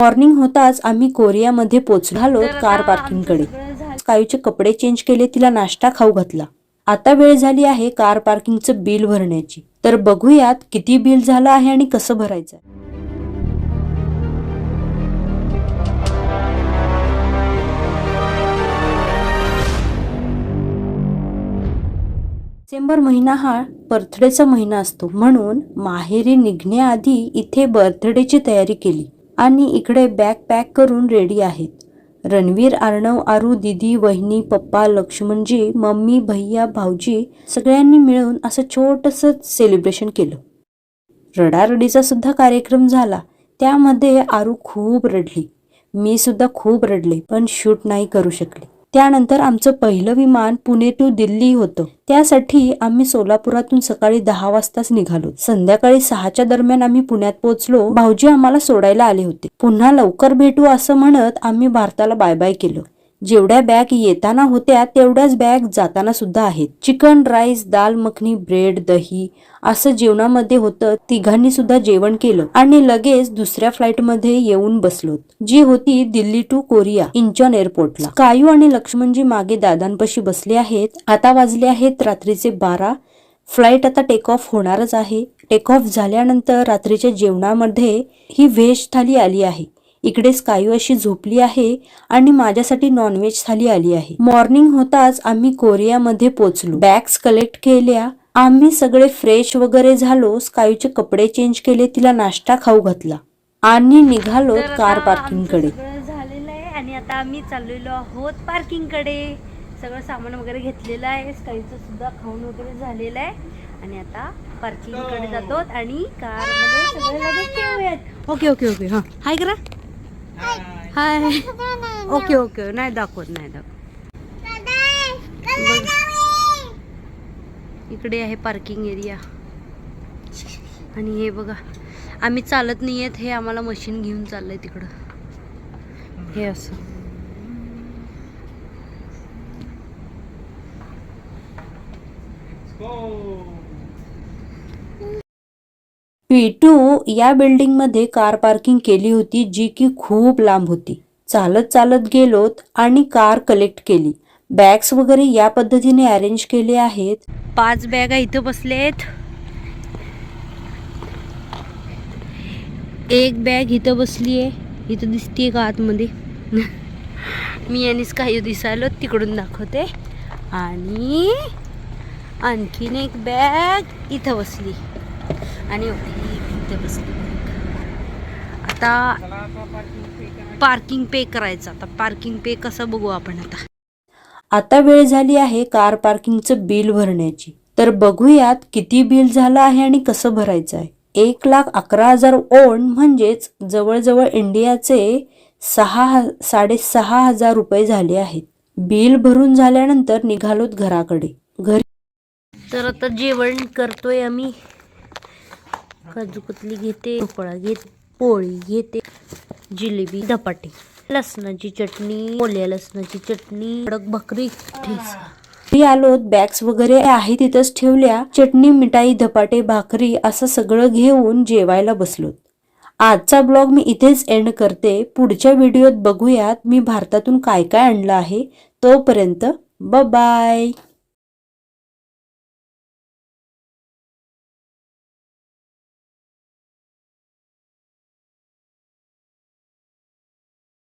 Morning होताच आम्ही कोरियामध्ये पोचलो. कार पार्किंगकडे. कायूचे कपडे चेंज केले तिला नाश्ता खाऊ घातला. आता वेळ झाली आहे कार पार्किंगचं बिल भरण्याची. तर बघूयात किती बिल झालं आहे आणि कसं भरायचं डिसेंबर महिना हा बर्थडेचा महिना असतो. म्हणून माहेरी निघण्याआधी इथे बर्थडेची तयारी केली. आणि इकडे बॅग पॅक करून रेडी आहेत. रणवीर अर्णव आरू दिदी वहिनी पप्पा लक्ष्मणजी मम्मी भैया भाऊजी सगळ्यांनी मिळून असं छोटंसं सेलिब्रेशन केलं. रडारडीचा सुद्धा कार्यक्रम झाला. त्यामध्ये आरू खूप रडली. मी सुद्धा खूप रडले पण शूट नाही करू शकले. त्यानंतर आमचं पहिलं विमान पुणे टू दिल्ली होतं. त्यासाठी आम्ही सोलापुरातून सकाळी दहा वाजताच निघालो. संध्याकाळी सहाच्या दरम्यान आम्ही पुण्यात पोहोचलो. भाऊजी आम्हाला सोडायला आले होते. पुन्हा लवकर भेटू असं म्हणत आम्ही भारताला बाय बाय केलं. जेवढ्या बॅग येताना होत्या तेवढ्याच बॅग जाताना सुद्धा आहेत. Chicken rice dal makhani bread दही असं जेवणामध्ये होतं. तिघांनी सुद्धा जेवण केलं आणि लगेच दुसऱ्या फ्लाईटमध्ये येऊन बसलो जी होती दिल्ली टू कोरिया इंचॉन एअरपोर्टला. कायू आणि लक्ष्मणजी मागे दादांपाशी बसले आहेत. आता वाजले आहेत रात्रीचे बारा. फ्लाईट आता टेक ऑफ होणारच आहे. टेक ऑफ झाल्यानंतर रात्रीच्या जेवणामध्ये ही व्हेज थाली आली आहे. इकडे स्कायू अशी झोपली आहे आणि माझ्यासाठी नॉनव्हेज थाली आली आहे. मॉर्निंग होताच आम्ही कोरियामध्ये पोहोचलो बॅग्स कलेक्ट केल्या. आम्ही सगळे फ्रेश वगैरे झालो. स्कायूचे कपडे चेंज केले. तिला नाश्ता खाऊ घातला. आणि निघालो कार पार्किंगकडे. झालेलं आहे आणि आता आम्ही चाललेलो आहोत पार्किंगकडे. सगळं सामान वगैरे घेतलेलं आहे. स्काईचं सुद्धा खाऊन वगैरे झालेलं आहे. आणि आता पार्किंगकडे जातो आणि कारमध्ये सगळे लगेच ठेवूयात ओके ओके ओके हा. हाय करा हाय. Okay okay. नाही दाखवत नाही दाखवत. इकडे आहे पार्किंग एरिया आणि हे बघा. आम्ही चालत नाही आहेत हे आम्हाला मशीन घेऊन चाललंय तिकडं. हे असं. पी टू या बिल्डिंगमध्ये कार पार्किंग केली होती जी की खूप लांब होती. चालत चालत गेलोत आणि कार कलेक्ट केली. बॅग्स वगैरे या पद्धतीने अरेंज केले आहेत. पाच बॅगा इथं बसलेत. एक बॅग इथं बसली आहे इथं दिसतीये का आतमध्ये? मी यांनीच काही दिसायलो तिकडून दाखवते. आणि आणखीन एक बॅग इथं बसली. आणि ही इथं बसली. आता पार्किंग पे करायचं. आता पार्किंग पे कसं बघू आपण आता? आता वेळ झाली आहे कार पार्किंगचं बिल भरण्याची. तर बघूयात किती बिल झालं आहे आणि कसं भरायचं आहे. एक लाख अकरा हजार ओन म्हणजेच जवळजवळ इंडियाचे सहा साडेसहा हजार रुपये झाले आहेत. बिल भरून झाल्यानंतर निघालोत घराकडे. घरी तर आता जेवण करतोय आम्ही. काजूकतली घेते ढोकळा घेते पोळी घेते जिलेबी धपाटे लसणाची चटणी ओल्या लसणाची चटणी कडक भाकरी ठेचा. मी आलोत बॅग्स वगैरे आहे तिथंच ठेवल्या. चटणी मिठाई धपाटे भाकरी असं सगळं घेऊन जेवायला बसलोत. आजचा ब्लॉग मी इथेच एंड करते. पुढच्या व्हिडिओत बघूयात मी भारतातून काय काय आणलं आहे. तोपर्यंत ब बाय